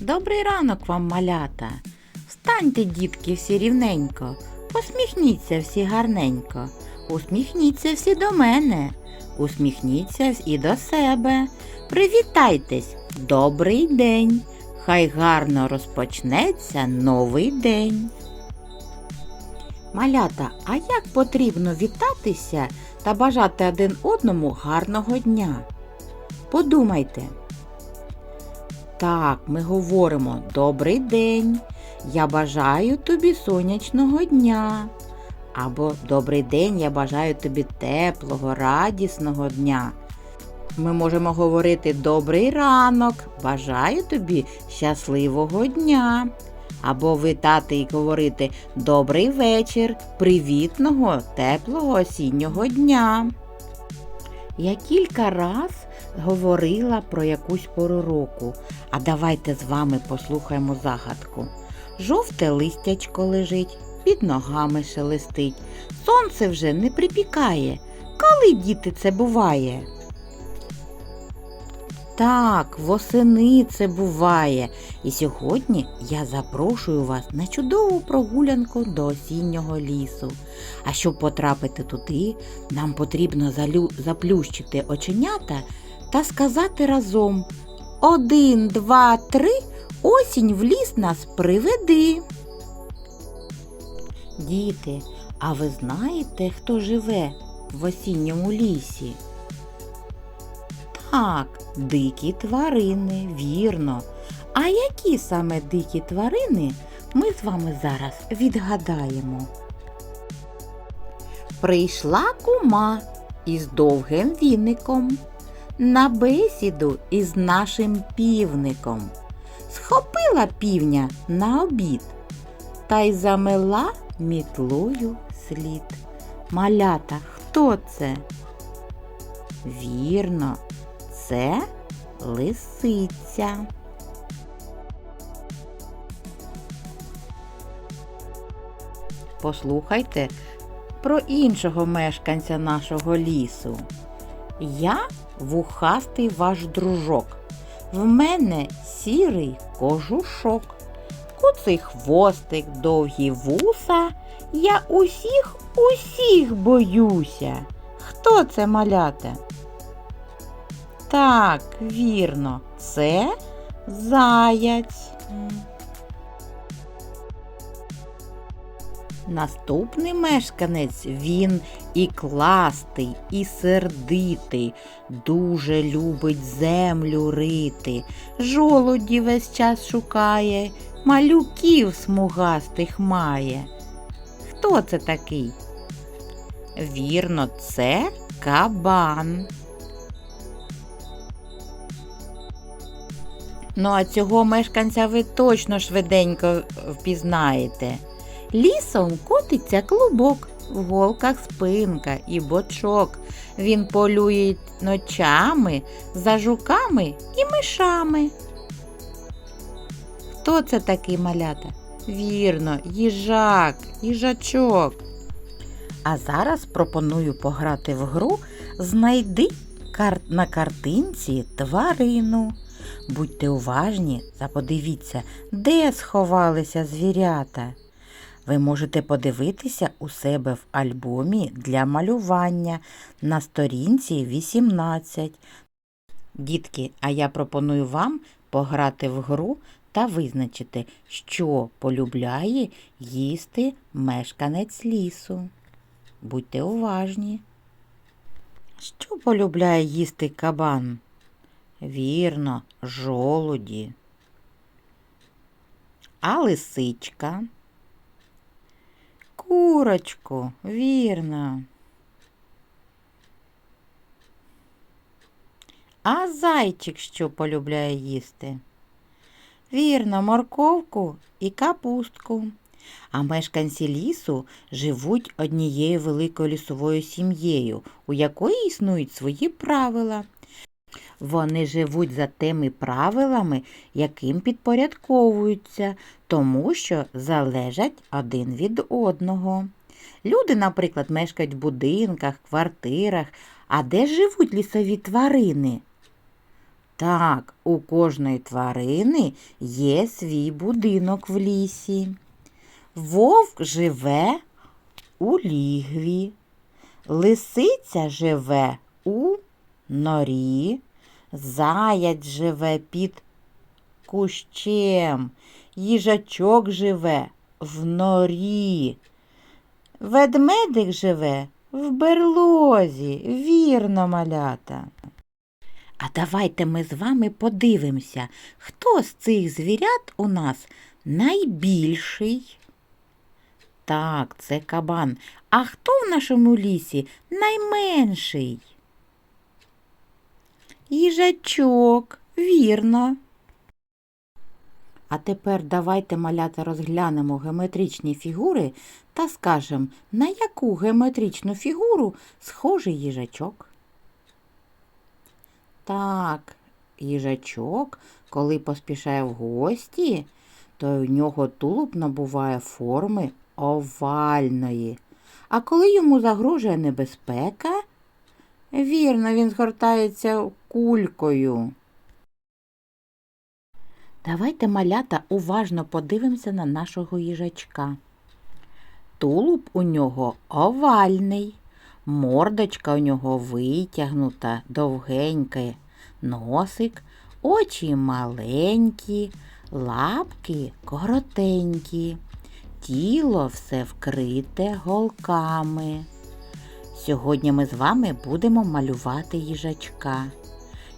Добрий ранок вам, малята. Встаньте, дітки, всі рівненько. Посміхніться всі гарненько. Усміхніться всі до мене. Усміхніться і до себе. Привітайтесь, добрий день. Хай гарно розпочнеться новий день. Малята, а як потрібно вітатися та бажати один одному гарного дня? Подумайте. Так, ми говоримо Добрий день. Я бажаю тобі сонячного дня. Або Добрий день, я бажаю тобі теплого, радісного дня. Ми можемо говорити Добрий ранок, бажаю тобі щасливого дня. Або вітати і говорити Добрий вечір, привітного, теплого осіннього дня. Я кілька раз говорила про якусь пору року, а давайте з вами послухаємо загадку. Жовте листячко лежить, під ногами шелестить. Сонце вже не припікає. Коли діти це буває? Так, восени це буває. І сьогодні я запрошую вас на чудову прогулянку до осіннього лісу. А щоб потрапити туди, нам потрібно залю... заплющити оченята та сказати разом Один, два, три, осінь в ліс нас приведи. Діти, а ви знаєте, хто живе в осінньому лісі? Так, дикі тварини, вірно. А які саме дикі тварини ми з вами зараз відгадаємо? Прийшла кума із довгим віником на бесіду із нашим півником. Схопила півня на обід та й замела мітлою слід. Малята, хто це? Вірно, це лисиця. Послухайте про іншого мешканця нашого лісу. Я вухастий ваш дружок. В мене сірий кожушок. Куций хвостик, довгі вуса. Я усіх, усіх боюся. Хто це малята? Так, вірно, це заяць. Наступний мешканець він і кластий, і сердитий, дуже любить землю рити, жолуді весь час шукає, малюків смугастих має. Хто це такий? Вірно, це кабан. Ну, а цього мешканця ви точно швиденько впізнаєте. Лісом котиться клубок, в голках спинка і бочок. Він полює ночами за жуками і мишами. Хто це такий малята? Вірно, їжак, їжачок. А зараз пропоную пограти в гру Знайди на картинці тварину. Будьте уважні та подивіться, де сховалися звірята. Ви можете подивитися у себе в альбомі для малювання на сторінці 18. Дітки, а я пропоную вам пограти в гру та визначити, що полюбляє їсти мешканець лісу. Будьте уважні. Що полюбляє їсти кабан? Вірно, жолуді. А лисичка? Курочку, вірно. А зайчик що полюбляє їсти? Вірно, морковку і капустку. А мешканці лісу живуть однією великою лісовою сім'єю, у якої існують свої правила. Вони живуть за тими правилами, яким підпорядковуються, тому що залежать один від одного. Люди, наприклад, мешкають в будинках, квартирах, а де живуть лісові тварини? Так, у кожної тварини є свій будинок в лісі. Вовк живе у лігві, лисиця живе у норі, заяць живе під кущем, їжачок живе в норі, ведмедик живе в берлозі, вірно, малята. А давайте ми з вами подивимося, хто з цих звірят у нас найбільший. Так, це кабан. А хто в нашому лісі найменший? Їжачок, вірно. А тепер давайте, малята, розглянемо геометричні фігури та скажемо, на яку геометричну фігуру схожий їжачок. Так, їжачок, коли поспішає в гості, то у нього тулуб набуває форми овальної. А коли йому загрожує небезпека, вірно, він згортається кулькою. Давайте, малята, уважно подивимося на нашого їжачка. Тулуб у нього овальний, мордочка у нього витягнута, довгенька, носик, очі маленькі, лапки коротенькі, тіло все вкрите голками. Сьогодні ми з вами будемо малювати їжачка.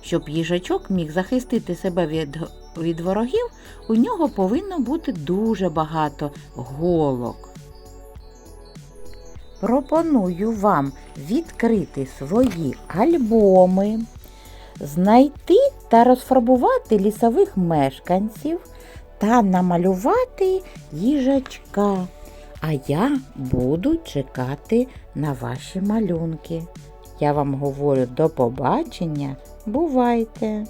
Щоб їжачок міг захистити себе від, від ворогів, у нього повинно бути дуже багато голок. Пропоную вам відкрити свої альбоми, знайти та розфарбувати лісових мешканців та намалювати їжачка. А я буду чекати на ваші малюнки. Я вам говорю до побачення. Бувайте!